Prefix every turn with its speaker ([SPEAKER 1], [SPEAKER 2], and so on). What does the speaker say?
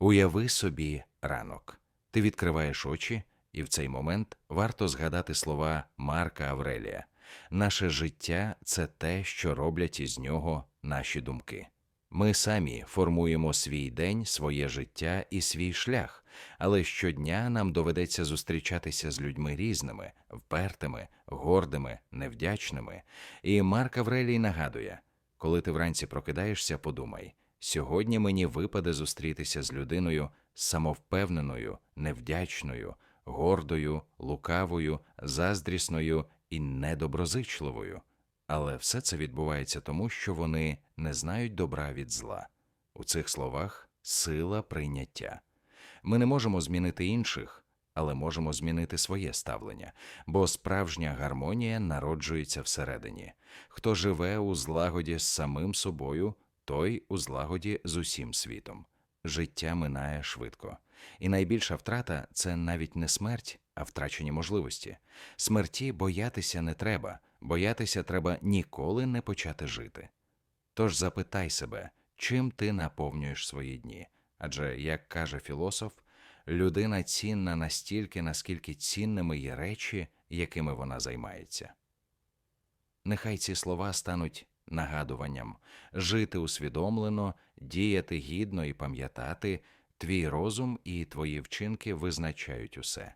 [SPEAKER 1] Уяви собі ранок. Ти відкриваєш очі, і в цей момент варто згадати слова Марка Аврелія. Наше життя це те, що роблять із нього наші думки. Ми самі формуємо свій день, своє життя і свій шлях, але щодня нам доведеться зустрічатися з людьми різними, впертими, гордими, невдячними. І Марк Аврелій нагадує: коли ти вранці прокидаєшся, подумай, сьогодні мені випаде зустрітися з людиною самовпевненою, невдячною, гордою, лукавою, заздрісною і недоброзичливою. Але все це відбувається тому, що вони не знають добра від зла. У цих словах сила прийняття. Ми не можемо змінити інших, але можемо змінити своє ставлення, бо справжня гармонія народжується всередині. Хто живе у злагоді з самим собою, той у злагоді з усім світом. Життя минає швидко. І найбільша втрата це навіть не смерть, а втрачені можливості. Смерті боятися не треба, боятися треба ніколи не почати жити. Тож запитай себе, чим ти наповнюєш свої дні. Адже, як каже філософ, людина цінна настільки, наскільки цінними є речі, якими вона займається. Нехай ці слова стануть нагадуванням жити усвідомлено, діяти гідно і пам'ятати, твій розум і твої вчинки визначають усе.